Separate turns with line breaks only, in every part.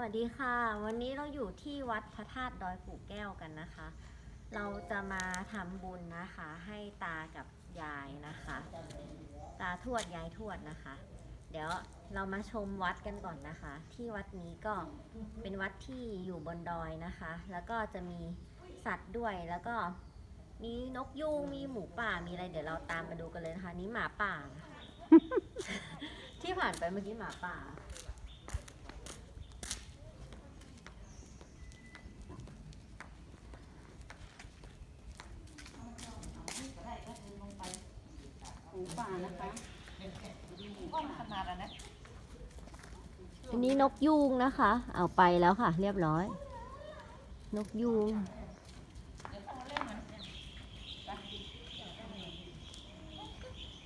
วัสดีค่ะ วันนี้เราอยู่ที่วัดพระธาตุดอยปู่แก้วกันนะคะ เราจะมาทำบุญนะคะ ให้ตากับยายนะคะ ตาทวดยายทวดนะคะ เดี๋ยวเรามาชมวัดกันก่อนนะคะ ที่วัดนี้ก็เป็นวัดที่อยู่บนดอยนะคะ แล้วก็จะมีสัตว์ด้วยแล้วก็มีนกยูงมีหมูป่ามีอะไร เดี๋ยวเราตามไปดูกันเลยนะคะ นี่หมาป่านะคะที่ผ่านไปเมื่อกี้หมาป่า
หมูป่านะคะอ้อมขนาดนั้น
อันนี้นกยูงนะคะ เอาไปแล้วค่ะ เรียบร้อย นกยูง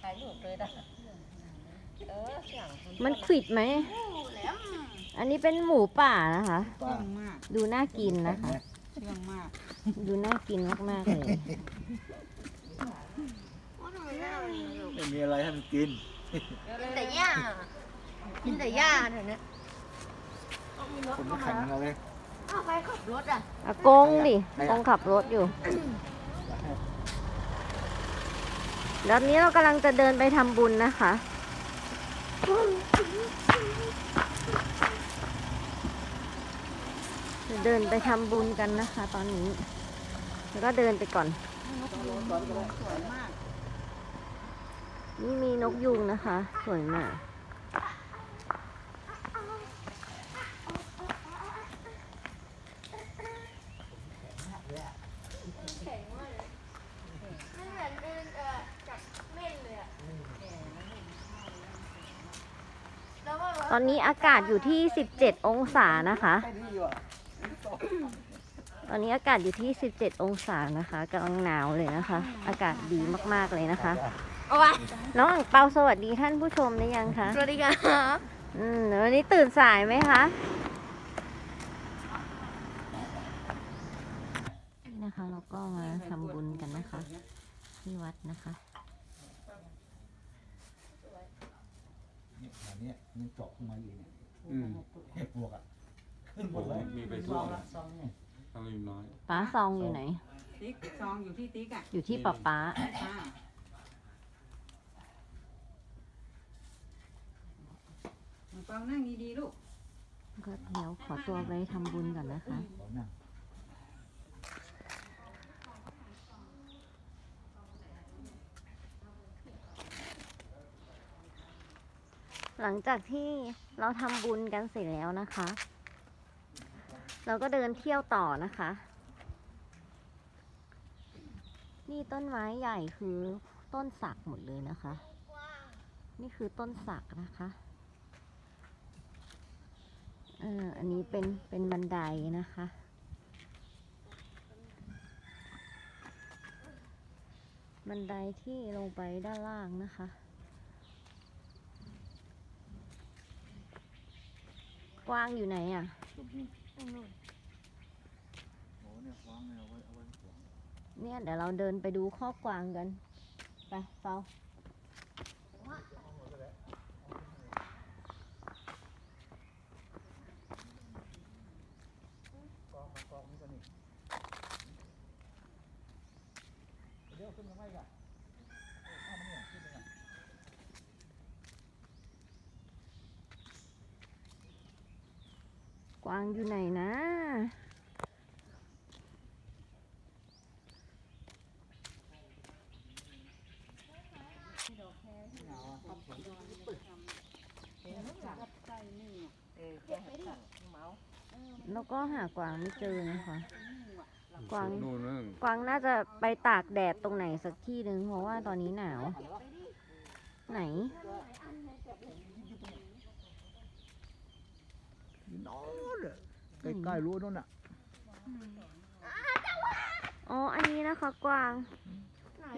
ถ่ายรูปเลยนะเออเสียง
มันขวิดไหม อันนี้เป็นหมูป่านะคะ
เชื่องมาก
ดูน่ากินนะคะ
เชื่องมาก
ดูน่ากินมากๆเลย
ไม่มีอะไรให้มันกิน
กินแต่หญ้ากินแต่หญ้าเถอะนะ
ผมไม่แข็งเราเลย
เอาไปขับรถอะอากงดิอากงขับรถอยู่แล้วนี้เรากำลังจะเดินไปทำบุญนะคะ จะเดินไปทำบุญกันนะคะ ตอนนี้ แล้วก็เดินไปก่อน
สวยมาก
นี่มีนกยุงนะคะ สวยมากตอนนี้อากาศอยู่ที่ 17 องศานะคะ ตอนนี้อากาศอยู่ที่ 17 องศานะคะกำลังหนาวเลยนะคะ อากาศดีมากๆเลยนะคะ น้องอังเปาสวัสดีท่านผู้ชมหรือยังคะ
สวัสดีครับ
อืมวันนี้ตื่นสายไหมคะนี่นะคะ เราก็มาทำบุญกันนะคะ ที่วัดนะคะ
เนี่ยแถวเนี้ยมันเจาะขึ้นมาอยู่เนี่ย
อืม
เห็ดปวกอะขึ้นหม
โอ้
ด
โห
เลย
มีไปทั่วนะทางริมน้อย
ป้าซองอยู่ไหน
ติ๊กซองอยู่ที่ติ๊กอะ
อยู่ที่ป้าป้า
ค่ะ ปังนั่งดีๆลูก
ก็เดี๋ยวขอตัวไปทำบุญก่อนนะคะ
ขอนั่ง
หลังจากที่เราทำบุญกันเสร็จแล้วนะคะ เราก็เดินเที่ยวต่อนะคะ นี่ต้นไม้ใหญ่คือต้นสักหมดเลยนะคะ นี่คือต้นสักนะคะ อออันนี้เป็นเป็นบันไดนะคะ บันไดที่ลงไปด้านล่างนะคะ กวางอยู่ไหนอะ
โอ้เนี่ยวางเนี่ยเอาไว้เอาไว้ขวาง
เนี่ยเดี๋ยวเราเดินไปดูข้อกวางกัน ไปเปา
กองมากองนี่ก็นี่เดี๋ยว ขึ้นมาไม่กันเอามาเนี่ยขึ้นมาเนี่ย
กวางอยู่ไหนนะ
เออแกให้ตัดเมาส์
แล้วก็หากวางไม่เจอนะคะ กวาง
นู่นนั่น
กวางน่าจะไปตากแดดตรงไหนสักที่หนึ่งเพราะว่าตอนนี้หนาว ไหน
อยู่โน้นเลยใกล้ๆรั้วโน่นอะ
อ๋อ อันนี้นะคะกวาง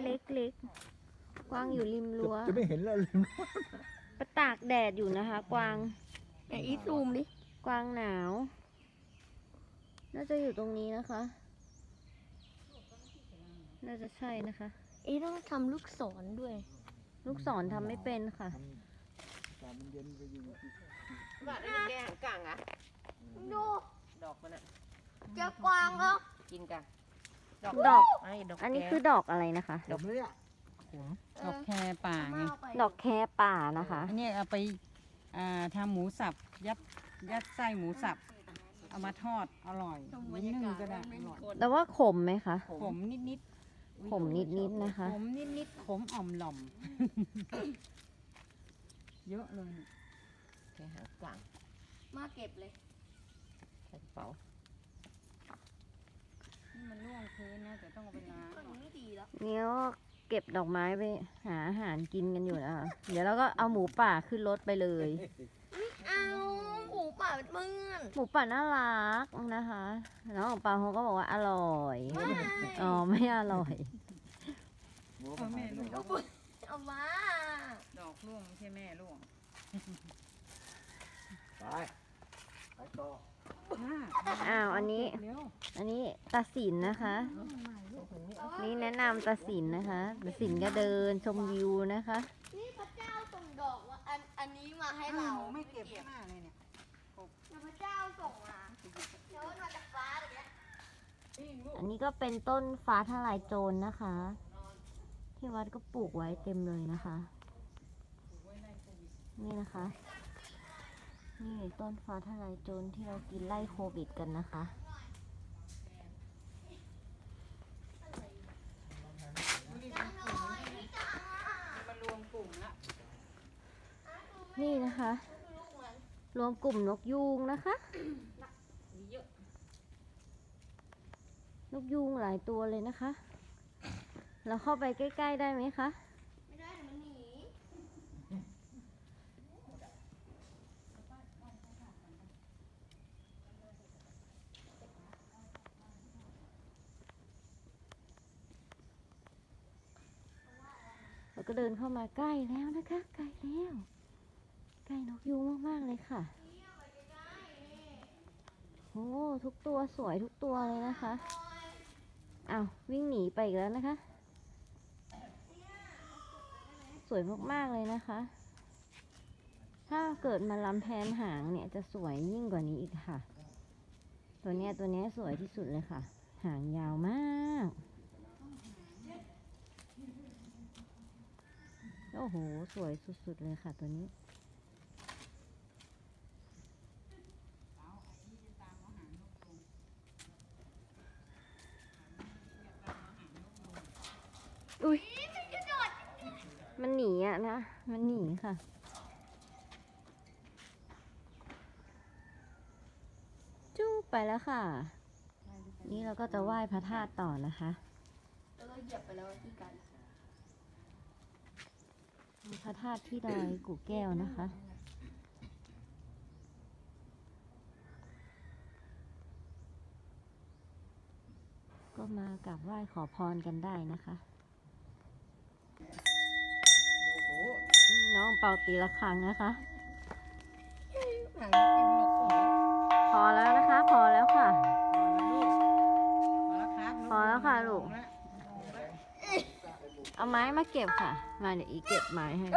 เล็กๆ กวางอยู่ริมรั้ว
จะไม่เห็นเลย
ไปตากแดดอยู่นะคะ กวาง
ไหนอีซูมดิ
กวางหนาว น่าจะอยู่ตรงนี้นะคะ น่าจะใช่นะคะ
อีต้องทำลูกศรด้วย
ลูกศรทำไม่เป็นค่ะ
อากาศมันเย็นไปอยู่ที่
ว่าแล้วแกหันกลางอะ
ดูเจ้ากวางแล้ว
กินกัน
ดอก
ไอ้ดอก
อันนี้
แก้ว
คือดอกอะไรนะคะ
ดอกนี้อะ
ดอกแครป่าไง
ดอกแคป่านะคะ
อันนี้เอาไปอ่าทำหมูสับ ยัดยัดไส้หมูสับ เอามาทอดอร่อยนึ่งก็ได้อร่อย
แต่ว่าขมไหมคะ
ขมนิดนิด
ขมนิดๆนะคะ
ขมนิดนิดขมอ่อมหล่อม เยอะเลย
แค่หางกลาง
มาเก็บเลย
ใส่กระเป๋า
นี่มันร่วงพื้นนะแต่ต้องเอาไปล้าง
มันไม่ดีแล้ว
เนี่ยก็เก็บดอกไม้ไปหาอาหารกินกันอยู่นะคะเดี๋ยวเราก็เอาหมูป่าขึ้นรถไปเลย
เอาหมูป่า เป็นเพื่อน
หมูป่าน่ารักนะคะน้องของปาเขาก็บอกว่าอร่อย
ไม่
อ๋อไม่อร่อย
หมูมันหายไปไหนแล้ว
เอามา
ดอกร่วงไม่ใช่แม่ร่วง
ไปไปต่อ
อ้าวอันนี้
เร็ว
อันนี้ตาสินนะคะ นี่แนะนำตาสินนะคะตาสินก็เดินชมวิวนะคะ
นี่พระเจ้าส่งดอกว่าอันอันนี้มาให้
อ้า
เรา
วไม่เก็บข้างหน้าเลยเนี่ย
แล้วพระ เจ้าส่งมาเดี๋ยวมันมาจากฟ้าอะไรเงี้ย
อันนี้ก็เป็นต้นฟ้าทลายโจรนะคะ ที่วัดก็ปลูกไว้เต็มเลยนะคะ นี่นะคะ นี่ต้นฟ้าทลายโจรที่เรากินไล่โควิดกันนะคะ
มันรวมกลุ่มละ
นี่นะคะ รวมกลุ่มนกยูงนะคะ นกยูงหลายตัวเลยนะคะ เราเข้าไปใกล้ ๆ ได้ไหมคะ
ไม่ได้เดี๋ยวมันหนี
เราก็เดินเข้ามาใกล้แล้วนะคะ ใกล้แล้ว ใกล้นกยูงมาก ๆ เลยค่ะ โอ้ทุกตัวสวยทุกตัวเลยนะคะอ้าววิ่งหนีไปอีกแล้วนะคะ สวยมาก ๆ เลยนะคะ ถ้าเกิดมาลำแพนหางเนี่ยจะสวยยิ่งกว่านี้อีกค่ะ ตัวเนี้ยตัวเนี้ยสวยที่สุดเลยค่ะ หางยาวมากโอ้โห สวยสุด ๆ เลยค่ะตัวนี้ อุ้ย มันหนีอะนะ มันหนีค่ะ จู้ไปแล้วค่ะ นี่เราก็จะไหว้พระธาตุต่อนะคะ
แล้วก็เหยียบไปแล้วที่กัน
พระธาตุที่ดอยกู่แก้วนะคะ ก็มากราบไหว้ขอพรกันได้นะคะ
โอ้โห
นี่น้ องเป่าตีละครั้งนะคะ
หางกินนกหัว
พอแล้วนะคะ พอแล้วค่ะ
พอแล้วครับ
พอแล้วค่ะลูก
พอแล้ว
เอาไม้มาเก็บค่ะ มาเดี๋ยวอีเก็บไม้ให้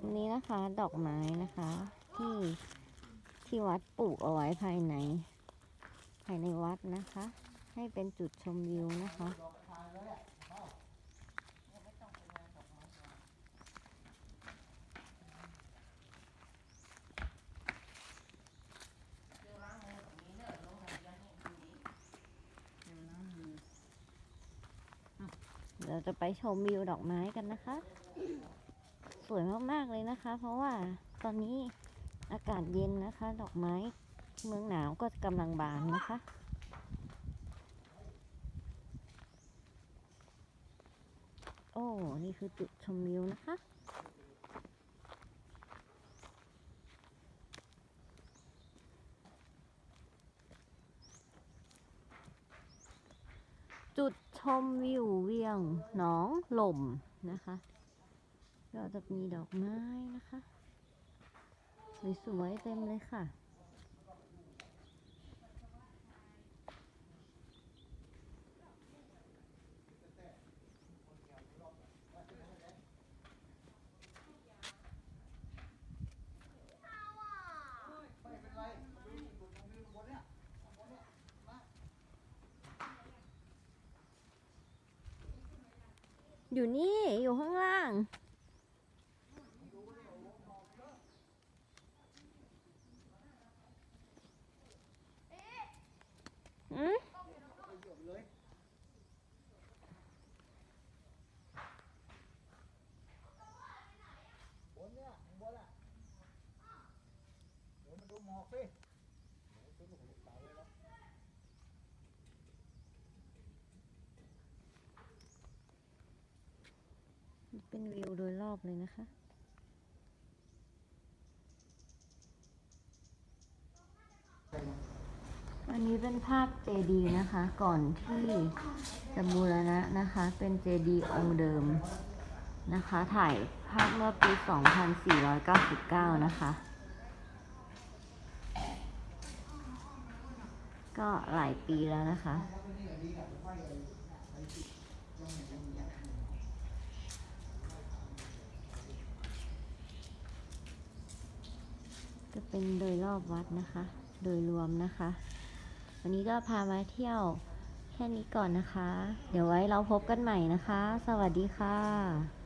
อันนี้นะคะดอกไม้นะคะ ที่ที่วัดปลูกเอาไว้ภายใน ภายในวัดนะคะ ให้เป็นจุดชมวิวนะคะ เราจะไปชมวิวดอกไม้กันนะคะ สวยมากๆเลยนะคะ เพราะว่าตอนนี้อากาศเย็นนะคะ ดอกไม้เมืองหนาวก็กำลังบานนะคะโอ้นี่คือจุดชมวิวนะคะจุด ชมวิวเวียงหนองหล่มนะคะก็จะมีดอกไม้นะคะ สวยๆเต็มเลยค่ะ อยู่นี่ อยู่ข้างล่าง อืม
บนเนี่ยบนอะเดี๋ยวมาดูหมอกสิโอ้โหเป็นลูกเต๋าเลยนะ
เป็นวิวโดยรอบเลยนะคะ อันนี้เป็นภาพเจดีย์นะคะ ก่อนที่จะบูรณะนะคะ เป็นเจดีย์องค์เดิมนะคะ ถ่ายภาพเมื่อปี 2499 นะคะ ก็หลายปีแล้วนะคะ ก็เป็นโดยรอบวัดนะคะ โดยรวมนะคะ วันนี้ก็พามาเที่ยวแค่นี้ก่อนนะคะ เดี๋ยวไว้เราพบกันใหม่นะคะ สวัสดีค่ะ